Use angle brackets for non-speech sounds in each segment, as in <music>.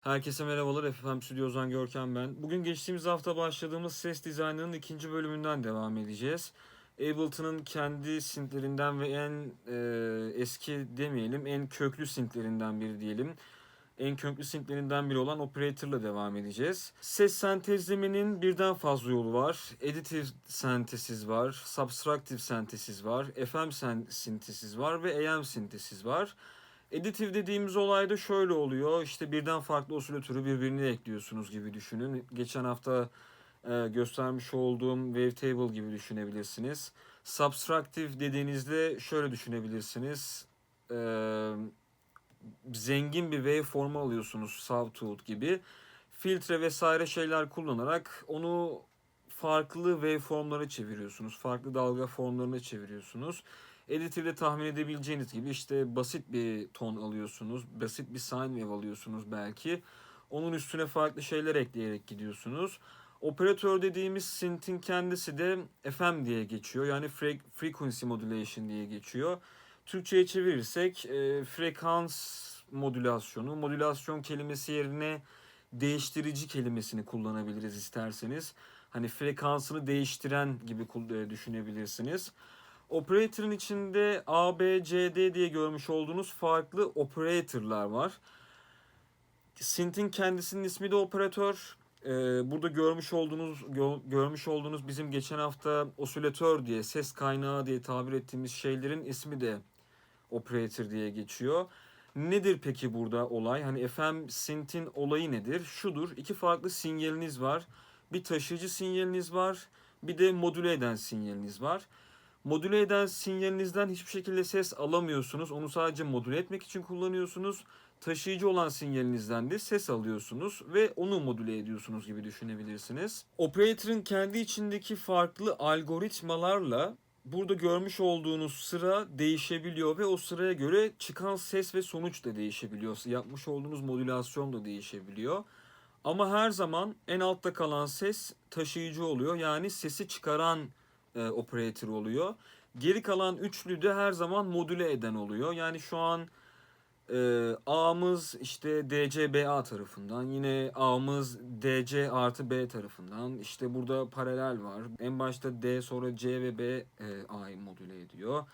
Herkese merhabalar. FFM Stüdyo'dan Görkem ben. Bugün geçtiğimiz hafta başladığımız ses dizaynının ikinci bölümünden devam edeceğiz. Ableton'ın kendi synth'lerinden ve en e, eski demeyelim, en köklü synth'lerinden biri diyelim. En köklü synth'lerinden biri olan Operator'la devam edeceğiz. Ses sentezlemenin birden fazla yolu var. Additive sentesiz var, Subtractive sentesiz var, FM sen- sintesiz var ve AM sintesiz var. Editif dediğimiz olay da şöyle oluyor. İşte birden farklı osilatörü birbirine ekliyorsunuz gibi düşünün. Geçen hafta e, göstermiş olduğum wavetable gibi düşünebilirsiniz. Subtractive dediğinizde şöyle düşünebilirsiniz. E, zengin bir waveform alıyorsunuz Sawtooth gibi. Filtre vesaire şeyler kullanarak onu farklı waveformlara çeviriyorsunuz. Farklı dalga formlarına çeviriyorsunuz. Editif'de tahmin edebileceğiniz gibi işte basit bir ton alıyorsunuz. Basit bir sine wave alıyorsunuz belki. Onun üstüne farklı şeyler ekleyerek gidiyorsunuz. Operatör dediğimiz synth'in kendisi de FM diye geçiyor. Yani fre- frequency modulation diye geçiyor. Türkçe'ye çevirirsek e, frekans modülasyonu, modülasyon kelimesi yerine değiştirici kelimesini kullanabiliriz isterseniz. Hani frekansını değiştiren gibi e, düşünebilirsiniz. Operator'ın içinde A, B, C, D diye görmüş olduğunuz farklı operator'lar var. Synth'in kendisinin ismi de operatör. Ee, burada görmüş olduğunuz gö- görmüş olduğunuz bizim geçen hafta osilatör diye ses kaynağı diye tabir ettiğimiz şeylerin ismi de operator diye geçiyor. Nedir peki burada olay? Hani FM synth'in olayı nedir? Şudur. iki farklı sinyaliniz var. Bir taşıyıcı sinyaliniz var. Bir de modüle eden sinyaliniz var. Modüle eden sinyalinizden hiçbir şekilde ses alamıyorsunuz. Onu sadece modüle etmek için kullanıyorsunuz. Taşıyıcı olan sinyalinizden de ses alıyorsunuz ve onu modüle ediyorsunuz gibi düşünebilirsiniz. Operator'ın kendi içindeki farklı algoritmalarla burada görmüş olduğunuz sıra değişebiliyor ve o sıraya göre çıkan ses ve sonuç da değişebiliyor. Yapmış olduğunuz modülasyon da değişebiliyor. Ama her zaman en altta kalan ses taşıyıcı oluyor. Yani sesi çıkaran e, operator oluyor. Geri kalan üçlü de her zaman modüle eden oluyor. Yani şu an e, A'mız işte DCBA tarafından, yine A'mız DC artı B tarafından. İşte burada paralel var. En başta D sonra C ve B e, A'yı modüle ediyor.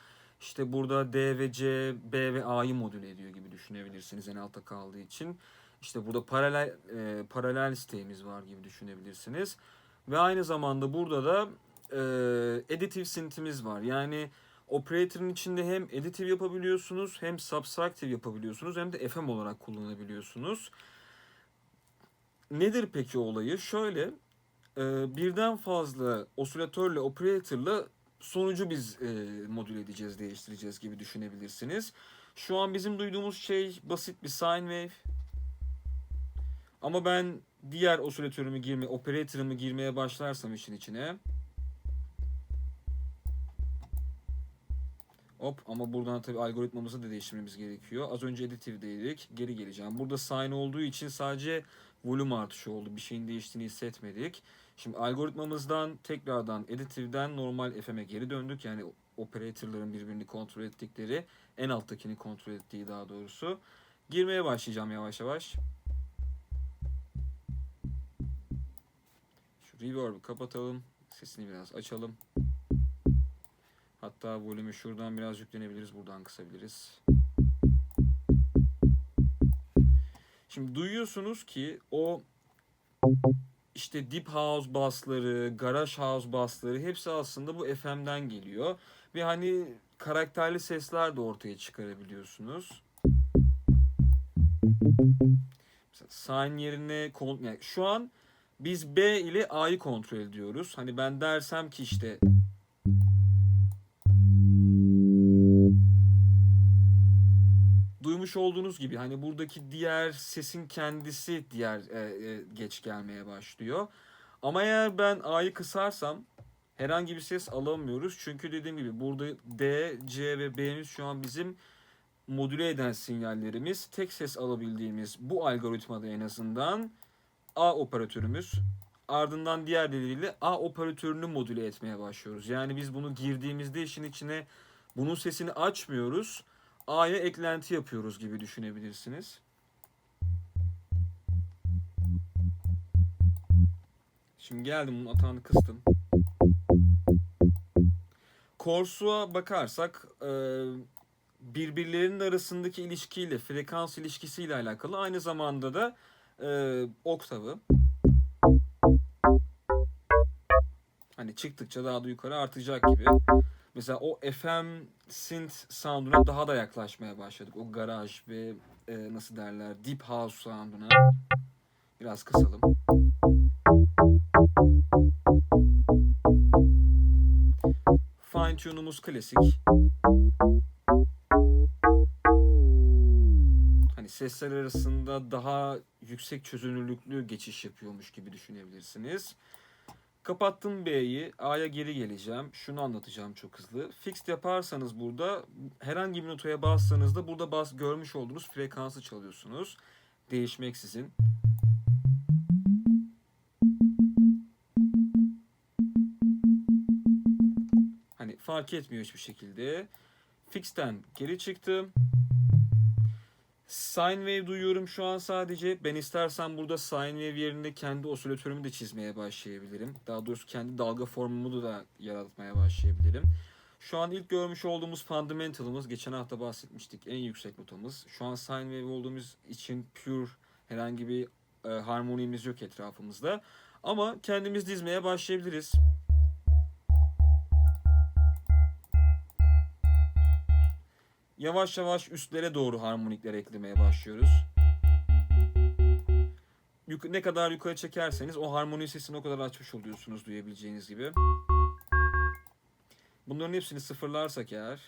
İşte burada D ve C, B ve A'yı modüle ediyor gibi düşünebilirsiniz en altta kaldığı için. İşte burada paralel e, paralel sitemiz var gibi düşünebilirsiniz. Ve aynı zamanda burada da e, additive synth'imiz var. Yani operator'ın içinde hem additive yapabiliyorsunuz hem subtractive yapabiliyorsunuz hem de FM olarak kullanabiliyorsunuz. Nedir peki olayı? Şöyle e, birden fazla osilatörle operator'la sonucu biz e, modül edeceğiz, değiştireceğiz gibi düşünebilirsiniz. Şu an bizim duyduğumuz şey basit bir sine wave. Ama ben diğer osilatörümü girme, operator'ımı girmeye başlarsam işin içine Hop ama buradan tabii algoritmamızı da değiştirmemiz gerekiyor. Az önce additive'deydik. Geri geleceğim. Burada sine olduğu için sadece volüm artışı oldu. Bir şeyin değiştiğini hissetmedik. Şimdi algoritmamızdan tekrardan additive'den normal FM'e geri döndük. Yani operatorların birbirini kontrol ettikleri, en alttakini kontrol ettiği daha doğrusu. Girmeye başlayacağım yavaş yavaş. Şu reverb'ı kapatalım. Sesini biraz açalım. Hatta volümü şuradan biraz yüklenebiliriz. Buradan kısabiliriz. Şimdi duyuyorsunuz ki o işte deep house bassları, garage house bassları hepsi aslında bu FM'den geliyor. Ve hani karakterli sesler de ortaya çıkarabiliyorsunuz. Mesela sine yerine yani şu an biz B ile A'yı kontrol ediyoruz. Hani ben dersem ki işte duymuş olduğunuz gibi hani buradaki diğer sesin kendisi diğer e, e, geç gelmeye başlıyor. Ama eğer ben A'yı kısarsam herhangi bir ses alamıyoruz. Çünkü dediğim gibi burada D, C ve B'miz şu an bizim modüle eden sinyallerimiz. Tek ses alabildiğimiz bu algoritmada en azından A operatörümüz. Ardından diğerleriyle A operatörünü modüle etmeye başlıyoruz. Yani biz bunu girdiğimizde işin içine bunun sesini açmıyoruz. A'ya eklenti yapıyoruz gibi düşünebilirsiniz. Şimdi geldim bunun atağını kıstım. Korsu'a bakarsak e, birbirlerinin arasındaki ilişkiyle, frekans ilişkisiyle alakalı aynı zamanda da e, oktavı hani çıktıkça daha da yukarı artacak gibi Mesela o FM synth sound'una daha da yaklaşmaya başladık. O garaj ve e, nasıl derler deep house sound'una. Biraz kısalım. Fine tune'umuz klasik. Hani sesler arasında daha yüksek çözünürlüklü geçiş yapıyormuş gibi düşünebilirsiniz. Kapattım B'yi. A'ya geri geleceğim. Şunu anlatacağım çok hızlı. Fixed yaparsanız burada herhangi bir notaya bassanız da burada bas görmüş olduğunuz frekansı çalıyorsunuz. Değişmeksizin. Hani fark etmiyor hiçbir şekilde. Fixed'ten geri çıktım. Sine wave duyuyorum şu an sadece. Ben istersen burada sine wave yerine kendi osilatörümü de çizmeye başlayabilirim. Daha doğrusu kendi dalga formumu da yaratmaya başlayabilirim. Şu an ilk görmüş olduğumuz fundamental'ımız, geçen hafta bahsetmiştik en yüksek notamız. Şu an sine wave olduğumuz için pure herhangi bir e, harmonimiz yok etrafımızda. Ama kendimiz dizmeye başlayabiliriz. Yavaş yavaş üstlere doğru harmonikler eklemeye başlıyoruz. Ne kadar yukarı çekerseniz o harmoni sesini o kadar açmış oluyorsunuz duyabileceğiniz gibi. Bunların hepsini sıfırlarsak eğer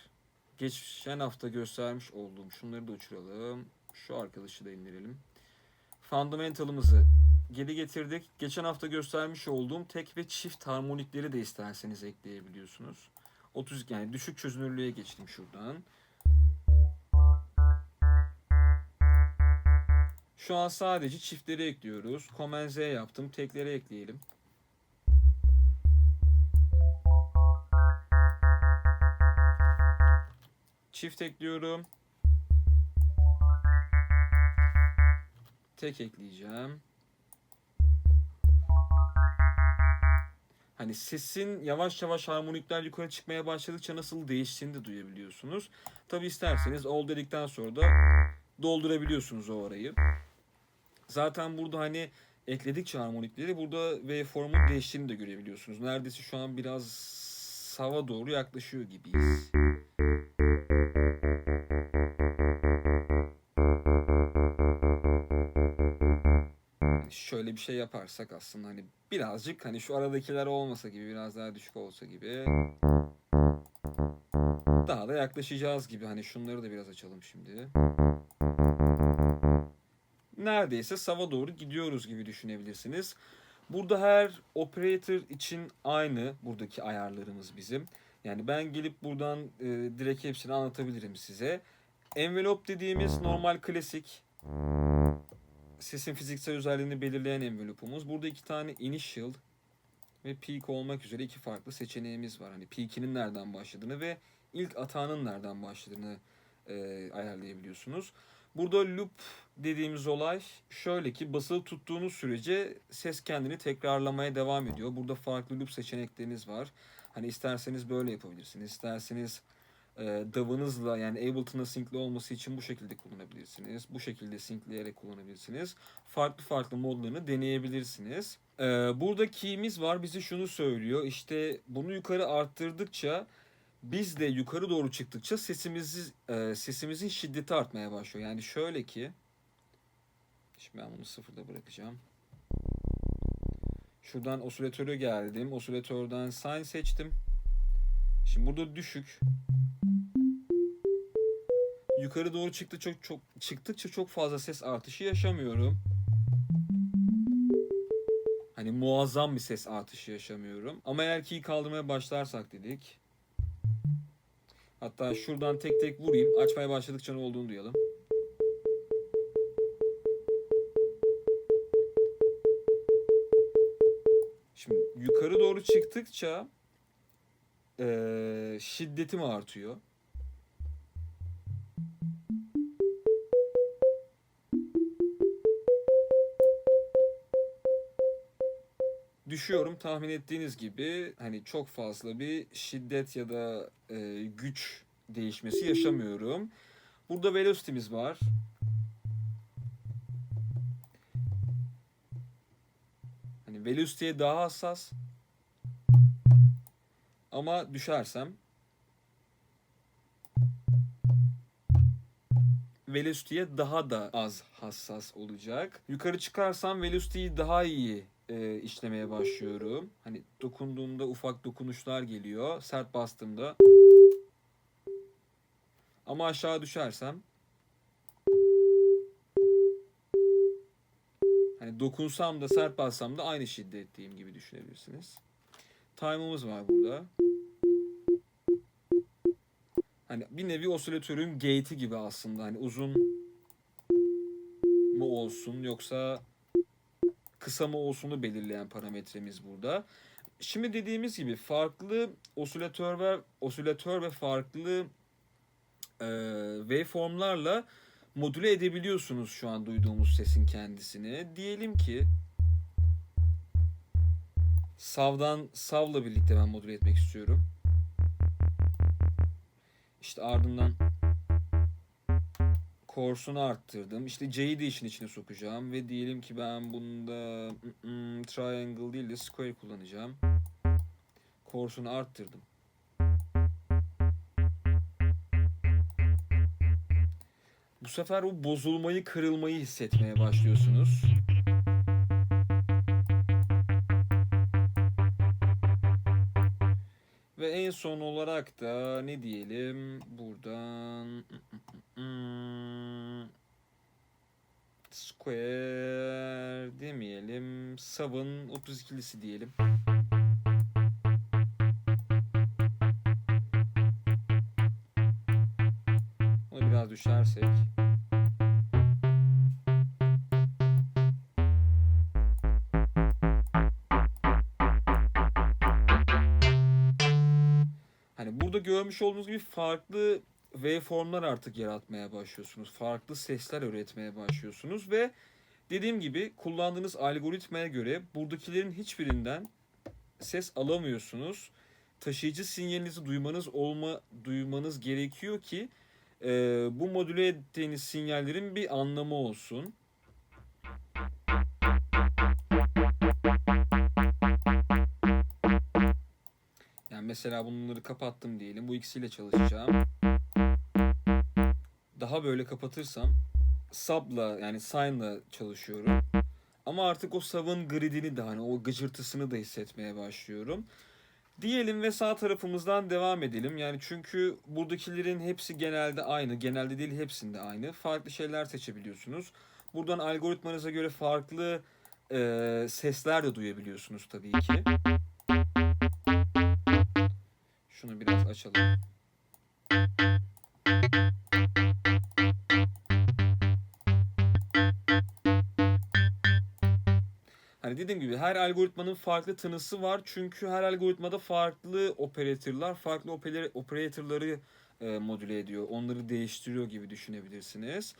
geçen hafta göstermiş olduğum şunları da uçuralım. Şu arkadaşı da indirelim. Fundamental'ımızı geri getirdik. Geçen hafta göstermiş olduğum tek ve çift harmonikleri de isterseniz ekleyebiliyorsunuz. 30 yani düşük çözünürlüğe geçtim şuradan. Şu an sadece çiftleri ekliyoruz. Command yaptım. Tekleri ekleyelim. Çift ekliyorum. Tek ekleyeceğim. Hani sesin yavaş yavaş harmonikler yukarı çıkmaya başladıkça nasıl değiştiğini de duyabiliyorsunuz. Tabi isterseniz all dedikten sonra da doldurabiliyorsunuz o arayı. Zaten burada hani ekledikçe harmonikleri burada waveform'un değiştiğini de görebiliyorsunuz. Neredeyse şu an biraz sava doğru yaklaşıyor gibiyiz. Şöyle bir şey yaparsak aslında hani birazcık hani şu aradakiler olmasa gibi biraz daha düşük olsa gibi daha da yaklaşacağız gibi hani şunları da biraz açalım şimdi neredeyse sava doğru gidiyoruz gibi düşünebilirsiniz. Burada her operator için aynı buradaki ayarlarımız bizim. Yani ben gelip buradan e, direkt hepsini anlatabilirim size. Envelope dediğimiz normal klasik sesin fiziksel özelliğini belirleyen envelopumuz. Burada iki tane initial ve peak olmak üzere iki farklı seçeneğimiz var. Hani peak'inin nereden başladığını ve ilk atağının nereden başladığını e, ayarlayabiliyorsunuz. Burada loop dediğimiz olay şöyle ki basılı tuttuğunuz sürece ses kendini tekrarlamaya devam ediyor. Burada farklı loop seçenekleriniz var. Hani isterseniz böyle yapabilirsiniz. İsterseniz e, DAW'ınızla yani Ableton'la sync'li olması için bu şekilde kullanabilirsiniz. Bu şekilde sync'leyerek kullanabilirsiniz. Farklı farklı modlarını deneyebilirsiniz. E, burada key'imiz var. Bize şunu söylüyor. İşte bunu yukarı arttırdıkça biz de yukarı doğru çıktıkça sesimizi e, sesimizin şiddeti artmaya başlıyor. Yani şöyle ki şimdi ben bunu sıfırda bırakacağım. Şuradan osilatöre geldim. Osilatörden sine seçtim. Şimdi burada düşük. Yukarı doğru çıktı çok çok çıktıkça çok fazla ses artışı yaşamıyorum. Hani muazzam bir ses artışı yaşamıyorum. Ama eğer ki kaldırmaya başlarsak dedik. Hatta şuradan tek tek vurayım. Açmaya başladıkça ne olduğunu duyalım. Şimdi yukarı doğru çıktıkça ee, şiddetim artıyor. Düşüyorum tahmin ettiğiniz gibi hani çok fazla bir şiddet ya da e, güç değişmesi yaşamıyorum. Burada velocity'miz var. Hani velocity'ye daha hassas. Ama düşersem velocity'ye daha da az hassas olacak. Yukarı çıkarsam velocity'yi daha iyi e, işlemeye başlıyorum. Hani dokunduğumda ufak dokunuşlar geliyor. Sert bastığımda ama aşağı düşersem hani dokunsam da sert bassam da aynı şiddetteyim gibi düşünebilirsiniz. Time'ımız var burada. Hani bir nevi osilatörün gate'i gibi aslında. Hani uzun mu olsun yoksa kısa mı olsunu belirleyen parametremiz burada. Şimdi dediğimiz gibi farklı osilatör ve osilatör ve farklı e, waveformlarla modüle edebiliyorsunuz şu an duyduğumuz sesin kendisini. Diyelim ki savdan savla birlikte ben modüle etmek istiyorum. İşte ardından korsunu arttırdım. İşte C'yi de işin içine sokacağım ve diyelim ki ben bunda mm, triangle değil de square kullanacağım. Korsunu arttırdım. Bu sefer o bozulmayı, kırılmayı hissetmeye başlıyorsunuz. Ve en son olarak da ne diyelim buradan square demeyelim. Sav'ın 32'lisi diyelim. Onu biraz düşersek. Hani burada görmüş olduğunuz gibi farklı waveformlar artık yaratmaya başlıyorsunuz. Farklı sesler üretmeye başlıyorsunuz ve dediğim gibi kullandığınız algoritmaya göre buradakilerin hiçbirinden ses alamıyorsunuz. Taşıyıcı sinyalinizi duymanız olma duymanız gerekiyor ki e, bu modüle ettiğiniz sinyallerin bir anlamı olsun. Yani mesela bunları kapattım diyelim. Bu ikisiyle çalışacağım. Daha böyle kapatırsam sub'la yani sign'la çalışıyorum. Ama artık o sub'ın gridini de hani o gıcırtısını da hissetmeye başlıyorum. Diyelim ve sağ tarafımızdan devam edelim. Yani çünkü buradakilerin hepsi genelde aynı. Genelde değil hepsinde aynı. Farklı şeyler seçebiliyorsunuz. Buradan algoritmanıza göre farklı e, sesler de duyabiliyorsunuz tabii ki. Şunu biraz açalım. Dediğim gibi her algoritmanın farklı tınısı var. Çünkü her algoritmada farklı operatörler, farklı oper- operatörleri e, modüle ediyor. Onları değiştiriyor gibi düşünebilirsiniz.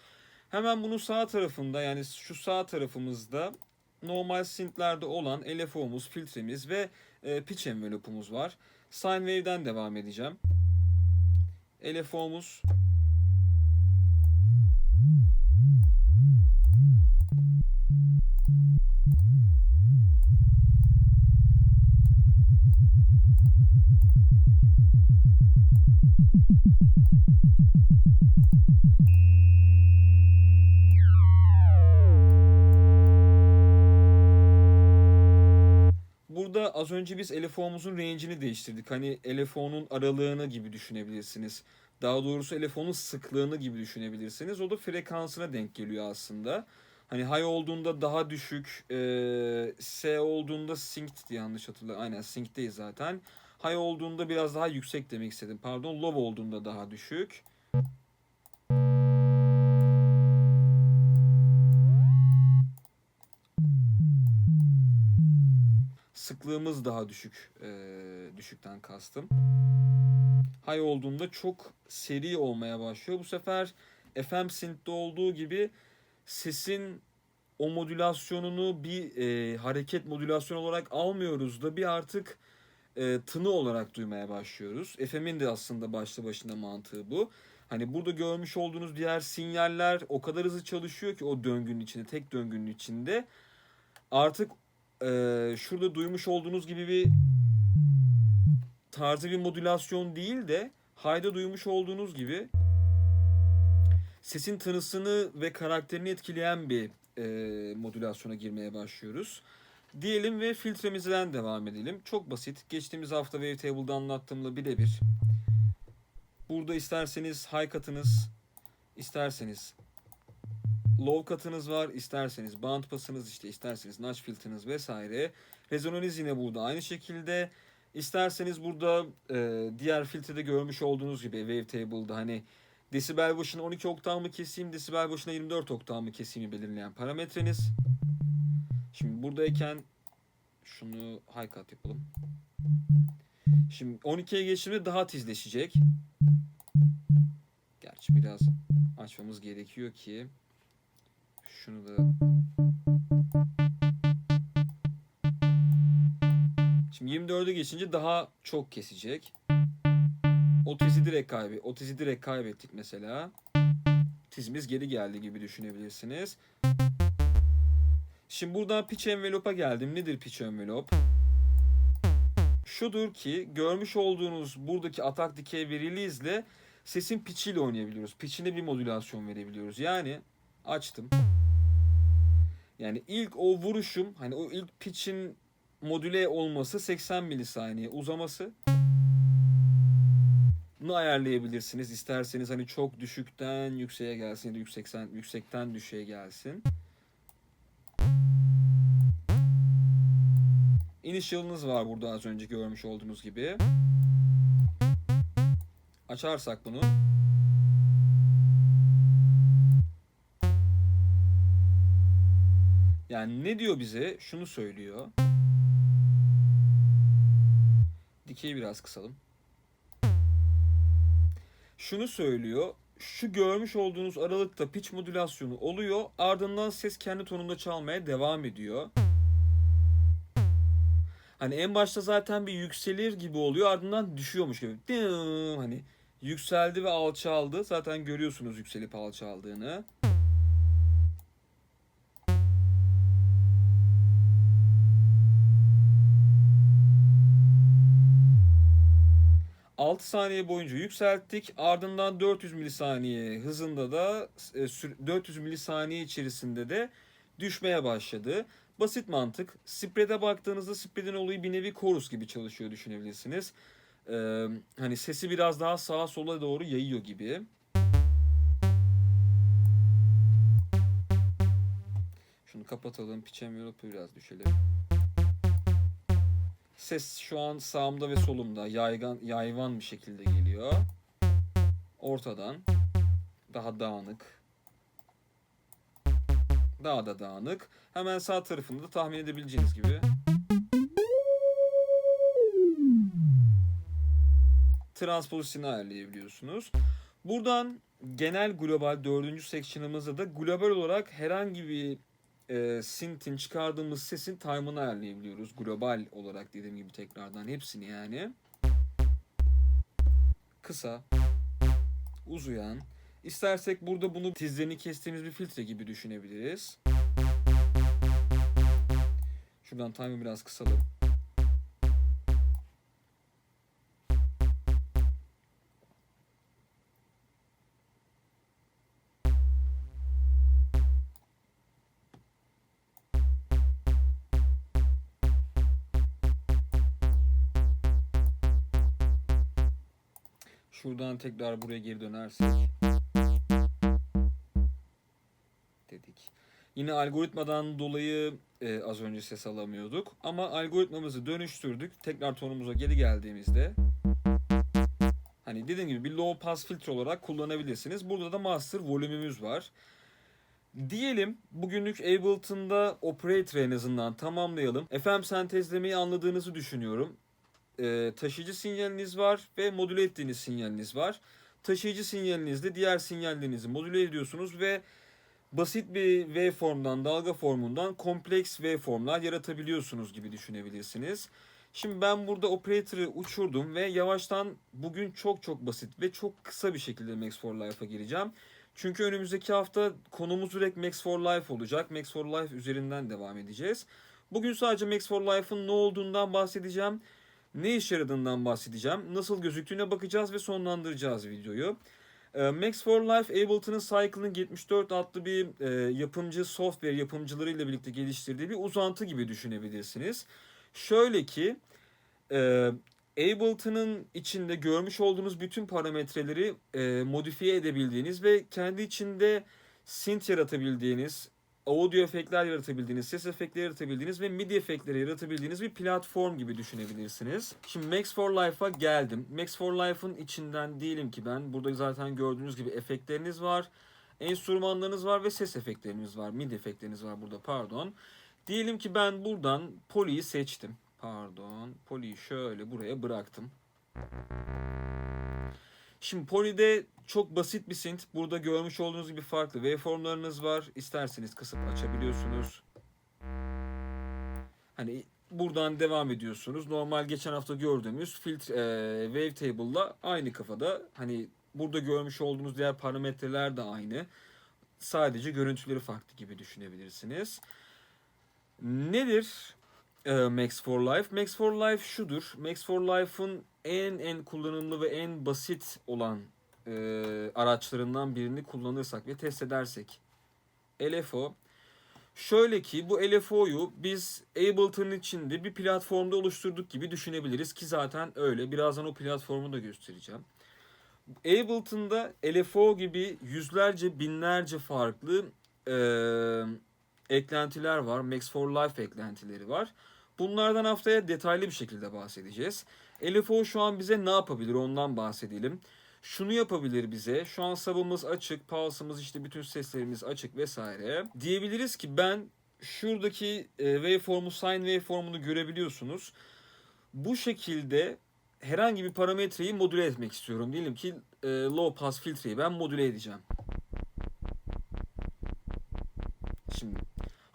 Hemen bunun sağ tarafında yani şu sağ tarafımızda normal synth'lerde olan LFO'muz, filtremiz ve e, pitch envelope'umuz var. Sine wave'den devam edeceğim. LFO'muz az önce biz LFO'muzun range'ini değiştirdik. Hani LFO'nun aralığını gibi düşünebilirsiniz. Daha doğrusu LFO'nun sıklığını gibi düşünebilirsiniz. O da frekansına denk geliyor aslında. Hani high olduğunda daha düşük, e, S olduğunda synced diye yanlış hatırlıyorum. Aynen sync'teyiz zaten. High olduğunda biraz daha yüksek demek istedim. Pardon, low olduğunda daha düşük. Sıklığımız daha düşük, e, düşükten kastım. High olduğunda çok seri olmaya başlıyor. Bu sefer FM synth'te olduğu gibi sesin o modülasyonunu bir e, hareket modülasyonu olarak almıyoruz da bir artık e, tını olarak duymaya başlıyoruz. FM'in de aslında başlı başına mantığı bu. Hani burada görmüş olduğunuz diğer sinyaller o kadar hızlı çalışıyor ki o döngünün içinde, tek döngünün içinde. Artık e, şurada duymuş olduğunuz gibi bir tarzı bir modülasyon değil de hayda duymuş olduğunuz gibi sesin tınısını ve karakterini etkileyen bir e, modülasyona girmeye başlıyoruz. Diyelim ve filtremizden devam edelim. Çok basit. Geçtiğimiz hafta Wavetable'da anlattığımla birebir. Burada isterseniz high katınız, isterseniz low katınız var, isterseniz band pasınız, işte isterseniz notch filtreniz vesaire. Rezonanız yine burada aynı şekilde. İsterseniz burada e, diğer filtrede görmüş olduğunuz gibi Wavetable'da hani desibel başına 12 oktav mı keseyim, desibel başına 24 oktav mı keseyim belirleyen parametreniz. Şimdi buradayken şunu high cut yapalım. Şimdi 12'ye geçtiğimde daha tizleşecek. Gerçi biraz açmamız gerekiyor ki şunu da Şimdi 24'e geçince daha çok kesecek. O tizi direkt kaybe o tizi direkt kaybettik mesela. Tizimiz geri geldi gibi düşünebilirsiniz. Şimdi buradan pitch envelope'a geldim. Nedir pitch envelope? Şudur ki görmüş olduğunuz buradaki atak dikey ve release ile sesin pitchiyle oynayabiliyoruz. Pitch'ine bir modülasyon verebiliyoruz. Yani açtım. Yani ilk o vuruşum hani o ilk pitch'in modüle olması 80 milisaniye uzaması bunu ayarlayabilirsiniz. İsterseniz hani çok düşükten yükseğe gelsin ya da yüksekten, yüksekten düşüğe gelsin. Initial'ınız var burada az önce görmüş olduğunuz gibi. Açarsak bunu. Yani ne diyor bize? Şunu söylüyor. Dikeyi biraz kısalım. Şunu söylüyor. Şu görmüş olduğunuz aralıkta pitch modülasyonu oluyor. Ardından ses kendi tonunda çalmaya devam ediyor. Hani en başta zaten bir yükselir gibi oluyor ardından düşüyormuş gibi. Hani yükseldi ve alçaldı. Zaten görüyorsunuz yükselip alçaldığını. ...6 saniye boyunca yükselttik. Ardından 400 milisaniye hızında da... e, sü- ...400 milisaniye içerisinde de... ...düşmeye başladı. Basit mantık. Spread'e baktığınızda spread'in olayı bir nevi chorus gibi çalışıyor düşünebilirsiniz. Ee, hani sesi biraz daha sağa sola doğru yayıyor gibi. Şunu kapatalım. Pitch envelope'u biraz düşelim. Ses şu an sağımda ve solumda yaygan, yayvan bir şekilde geliyor. Ortadan daha dağınık. Daha da dağınık. Hemen sağ tarafında da tahmin edebileceğiniz gibi transpozisyonu ayarlayabiliyorsunuz. Buradan genel global dördüncü section'ımızda da global olarak herhangi bir e, synth'in çıkardığımız sesin time'ını ayarlayabiliyoruz. Global olarak dediğim gibi tekrardan hepsini yani. Kısa, uzayan. İstersek burada bunu tizlerini kestiğimiz bir filtre gibi düşünebiliriz. Şuradan time'ı biraz kısalım. Şuradan tekrar buraya geri dönersek. Dedik. Yine algoritmadan dolayı e, az önce ses alamıyorduk. Ama algoritmamızı dönüştürdük. Tekrar tonumuza geri geldiğimizde hani dediğim gibi bir low pass filtre olarak kullanabilirsiniz. Burada da master volümümüz var. Diyelim bugünlük Ableton'da Operator en azından tamamlayalım. FM sentezlemeyi anladığınızı düşünüyorum. Ee, taşıyıcı sinyaliniz var ve modüle ettiğiniz sinyaliniz var. Taşıyıcı sinyalinizde diğer sinyallerinizi modüle ediyorsunuz ve basit bir waveformdan, dalga formundan kompleks waveformlar yaratabiliyorsunuz gibi düşünebilirsiniz. Şimdi ben burada operator'ı uçurdum ve yavaştan bugün çok çok basit ve çok kısa bir şekilde Max for Life'a gireceğim. Çünkü önümüzdeki hafta konumuz direkt Max for Life olacak. Max for Life üzerinden devam edeceğiz. Bugün sadece Max for Life'ın ne olduğundan bahsedeceğim. Ne işe yaradığından bahsedeceğim. Nasıl gözüktüğüne bakacağız ve sonlandıracağız videoyu. Ee, Max for Life Ableton'ın Cycling 74 adlı bir e, yapımcı software yapımcılarıyla birlikte geliştirdiği bir uzantı gibi düşünebilirsiniz. Şöyle ki e, Ableton'ın içinde görmüş olduğunuz bütün parametreleri e, modifiye edebildiğiniz ve kendi içinde synth yaratabildiğiniz, audio efektler yaratabildiğiniz, ses efektleri yaratabildiğiniz ve MIDI efektleri yaratabildiğiniz bir platform gibi düşünebilirsiniz. Şimdi Max for Life'a geldim. Max for Life'ın içinden değilim ki ben. Burada zaten gördüğünüz gibi efektleriniz var. Enstrümanlarınız var ve ses efektleriniz var. MIDI efektleriniz var burada pardon. Diyelim ki ben buradan Poly'yi seçtim. Pardon. Poly'yi şöyle buraya bıraktım. Şimdi Poly'de çok basit bir synth. Burada görmüş olduğunuz gibi farklı waveformlarınız var. İsterseniz kısıp açabiliyorsunuz. Hani buradan devam ediyorsunuz. Normal geçen hafta gördüğümüz filtre e, wavetable'la aynı kafada. Hani burada görmüş olduğunuz diğer parametreler de aynı. Sadece görüntüleri farklı gibi düşünebilirsiniz. Nedir Max for Life? Max for Life şudur. Max for Life'ın en en kullanımlı ve en basit olan e, araçlarından birini kullanırsak ve test edersek LFO Şöyle ki bu LFO'yu biz Ableton'ın içinde bir platformda oluşturduk gibi düşünebiliriz ki zaten öyle. Birazdan o platformu da göstereceğim. Ableton'da LFO gibi yüzlerce binlerce farklı e, eklentiler var. Max for Life eklentileri var. Bunlardan haftaya detaylı bir şekilde bahsedeceğiz. LFO şu an bize ne yapabilir ondan bahsedelim. Şunu yapabilir bize. Şu an sabımız açık, pulse'ımız işte bütün seslerimiz açık vesaire. Diyebiliriz ki ben şuradaki e, waveformu, sine waveformunu görebiliyorsunuz. Bu şekilde herhangi bir parametreyi modüle etmek istiyorum. Diyelim ki e, low pass filtreyi ben modüle edeceğim.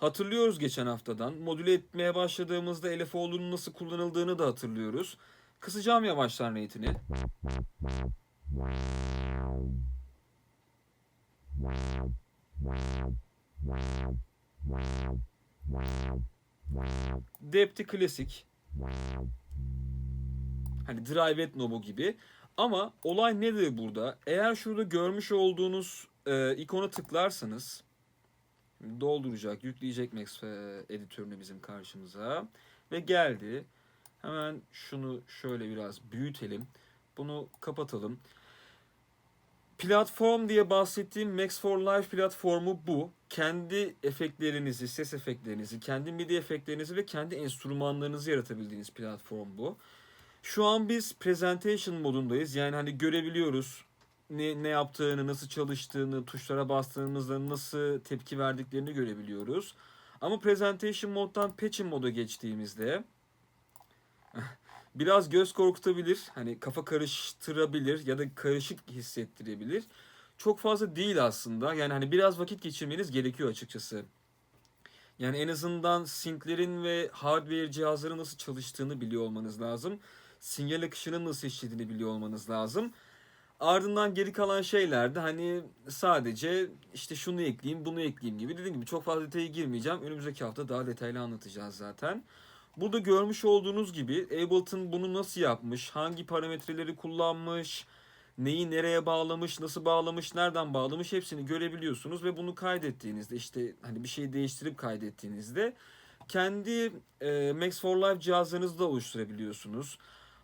Hatırlıyoruz geçen haftadan. Modüle etmeye başladığımızda LFO'nun nasıl kullanıldığını da hatırlıyoruz. Kısacağım yavaştan rate'ini. Depth'i klasik. Hani drive et nobu gibi. Ama olay nedir burada? Eğer şurada görmüş olduğunuz e, ikona tıklarsanız dolduracak, yükleyecek Max e, editörünü bizim karşımıza ve geldi. Hemen şunu şöyle biraz büyütelim. Bunu kapatalım. Platform diye bahsettiğim Max for Life platformu bu. Kendi efektlerinizi, ses efektlerinizi, kendi MIDI efektlerinizi ve kendi enstrümanlarınızı yaratabildiğiniz platform bu. Şu an biz presentation modundayız. Yani hani görebiliyoruz ne, ne yaptığını, nasıl çalıştığını, tuşlara bastığımızda nasıl tepki verdiklerini görebiliyoruz. Ama presentation moddan patching moda geçtiğimizde <laughs> biraz göz korkutabilir. Hani kafa karıştırabilir ya da karışık hissettirebilir. Çok fazla değil aslında. Yani hani biraz vakit geçirmeniz gerekiyor açıkçası. Yani en azından synthlerin ve hardware cihazların nasıl çalıştığını biliyor olmanız lazım. Sinyal akışının nasıl işlediğini biliyor olmanız lazım. Ardından geri kalan şeyler de hani sadece işte şunu ekleyeyim bunu ekleyeyim gibi. Dediğim gibi çok fazla detaya girmeyeceğim. Önümüzdeki hafta daha detaylı anlatacağız zaten. Burada görmüş olduğunuz gibi Ableton bunu nasıl yapmış, hangi parametreleri kullanmış, neyi nereye bağlamış, nasıl bağlamış, nereden bağlamış hepsini görebiliyorsunuz ve bunu kaydettiğinizde işte hani bir şey değiştirip kaydettiğinizde kendi e, Max for Life cihazlarınızı da oluşturabiliyorsunuz.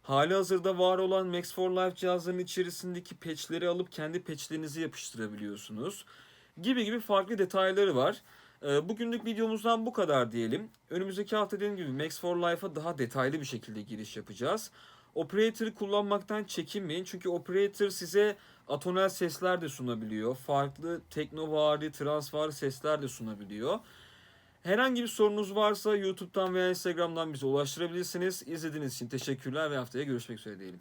Hali hazırda var olan Max for Life cihazlarının içerisindeki patchleri alıp kendi patchlerinizi yapıştırabiliyorsunuz. Gibi gibi farklı detayları var. Ee, Bugünlük videomuzdan bu kadar diyelim. Önümüzdeki hafta dediğim gibi Max for Life'a daha detaylı bir şekilde giriş yapacağız. Operator'ı kullanmaktan çekinmeyin. Çünkü Operator size atonel sesler de sunabiliyor. Farklı teknovari, transvari sesler de sunabiliyor. Herhangi bir sorunuz varsa YouTube'dan veya Instagram'dan bize ulaştırabilirsiniz. İzlediğiniz için teşekkürler ve haftaya görüşmek üzere diyelim.